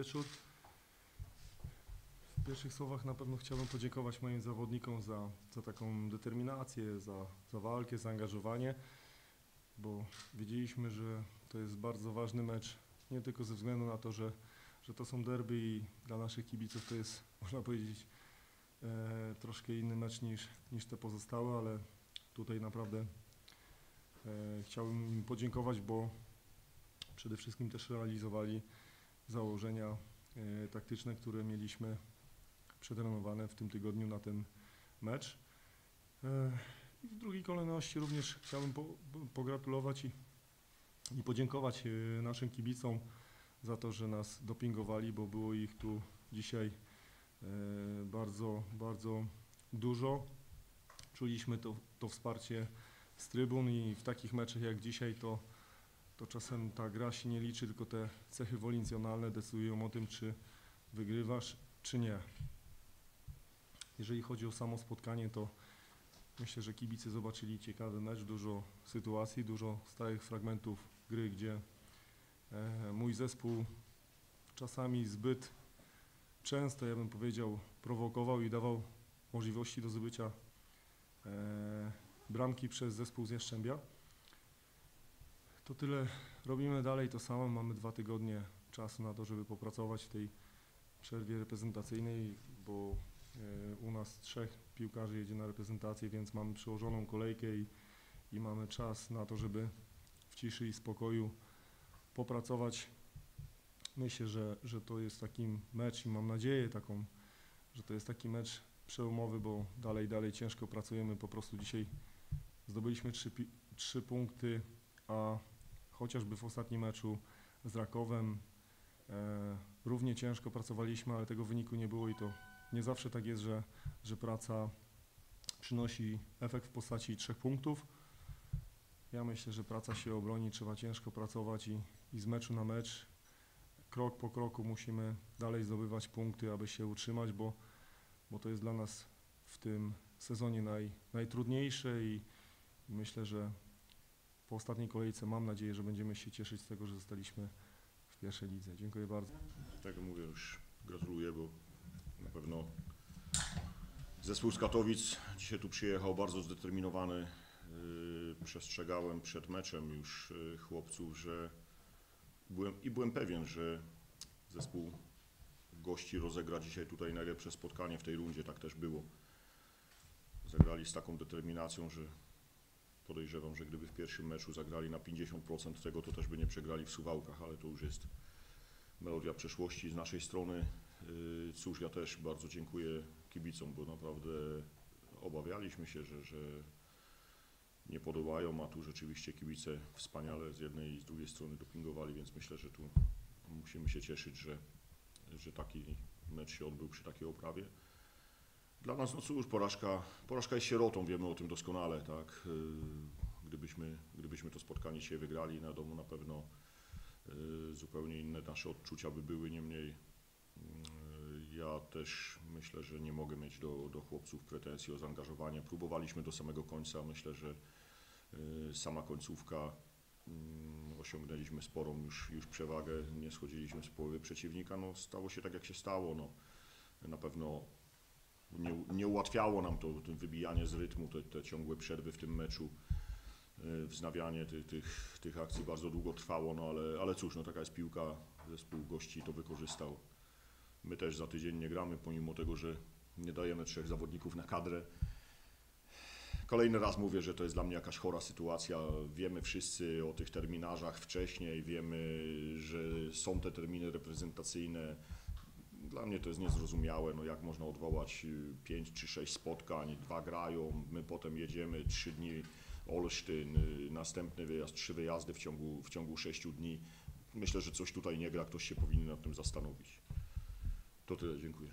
wieczór. W pierwszych słowach na pewno chciałbym podziękować moim zawodnikom za, za taką determinację, za, za walkę, zaangażowanie, bo wiedzieliśmy, że to jest bardzo ważny mecz, nie tylko ze względu na to, że, że to są derby i dla naszych kibiców to jest, można powiedzieć, e, troszkę inny mecz niż, niż te pozostałe, ale tutaj naprawdę e, chciałbym im podziękować, bo przede wszystkim też realizowali założenia e, taktyczne, które mieliśmy przetrenowane w tym tygodniu na ten mecz. E, I w drugiej kolejności również chciałbym po, po- pogratulować i, i podziękować e, naszym kibicom za to, że nas dopingowali, bo było ich tu dzisiaj bardzo, bardzo dużo. Czuliśmy to, to wsparcie z trybun i w takich meczach jak dzisiaj to to czasem ta gra się nie liczy, tylko te cechy wolincjonalne decydują o tym, czy wygrywasz, czy nie. Jeżeli chodzi o samo spotkanie, to myślę, że kibice zobaczyli ciekawy mecz, dużo sytuacji, dużo stałych fragmentów gry, gdzie e, mój zespół czasami zbyt często, ja bym powiedział, prowokował i dawał możliwości do zdobycia e, bramki przez zespół z Jaszczębia. To tyle. Robimy dalej to samo. Mamy dwa tygodnie czasu na to, żeby popracować w tej przerwie reprezentacyjnej, bo e, u nas trzech piłkarzy jedzie na reprezentację, więc mamy przyłożoną kolejkę i, i mamy czas na to, żeby w ciszy i spokoju popracować. Myślę, że, że to jest taki mecz i mam nadzieję taką, że to jest taki mecz przełomowy, bo dalej, dalej ciężko pracujemy. Po prostu dzisiaj zdobyliśmy trzy, trzy punkty, a chociażby w ostatnim meczu z Rakowem e, równie ciężko pracowaliśmy, ale tego wyniku nie było i to nie zawsze tak jest, że, że praca przynosi efekt w postaci trzech punktów. Ja myślę, że praca się obroni, trzeba ciężko pracować i, i z meczu na mecz, krok po kroku musimy dalej zdobywać punkty, aby się utrzymać, bo, bo to jest dla nas w tym sezonie naj, najtrudniejsze i myślę, że po ostatniej kolejce mam nadzieję, że będziemy się cieszyć z tego, że zostaliśmy w pierwszej lidze. Dziękuję bardzo. Tego mówię już gratuluję, bo na pewno zespół z Katowic dzisiaj tu przyjechał bardzo zdeterminowany. Yy, Przestrzegałem przed meczem już yy, chłopców, że byłem i byłem pewien, że zespół gości rozegra dzisiaj tutaj najlepsze spotkanie w tej rundzie. Tak też było. Zagrali z taką determinacją, że podejrzewam, że gdyby w pierwszym meczu zagrali na 50% tego, to też by nie przegrali w Suwałkach, ale to już jest melodia przeszłości z naszej strony. Yy, Cóż, ja też bardzo dziękuję kibicom, bo naprawdę obawialiśmy się, że, że nie podobają, a tu rzeczywiście kibice wspaniale z jednej i z drugiej strony dopingowali, więc myślę, że tu musimy się cieszyć, że, że taki mecz się odbył przy takiej oprawie. Dla nas, no cóż, porażka, porażka jest sierotą, wiemy o tym doskonale, tak. Yy, Gdybyśmy, gdybyśmy to spotkanie dzisiaj wygrali na domu, na pewno yy, zupełnie inne nasze odczucia by były, niemniej yy, ja też myślę, że nie mogę mieć do, do chłopców pretensji o zaangażowanie. Próbowaliśmy do samego końca, myślę, że sama końcówka mm, osiągnęliśmy sporą już, już przewagę, nie schodziliśmy z połowy przeciwnika, no stało się tak jak się stało, no na pewno nie, nie ułatwiało nam to, to wybijanie z rytmu, te, te ciągłe przerwy w tym meczu, yy, wznawianie tych, tych, tych akcji bardzo długo trwało, no ale, ale cóż, no taka jest piłka, zespół gości to wykorzystał. My też za tydzień nie gramy, pomimo tego, że nie dajemy trzech zawodników na kadrę. Kolejny raz mówię, że to jest dla mnie jakaś chora sytuacja. Wiemy wszyscy o tych terminarzach wcześniej, wiemy, że są te terminy reprezentacyjne. Dla mnie to jest niezrozumiałe, no jak można odwołać y, pięć czy sześć spotkań, dwa grają, my potem jedziemy trzy dni Olsztyn, y, następny wyjazd, trzy wyjazdy w ciągu, w ciągu sześciu dni. Myślę, że coś tutaj nie gra, ktoś się powinien nad tym zastanowić. To tyle, dziękuję.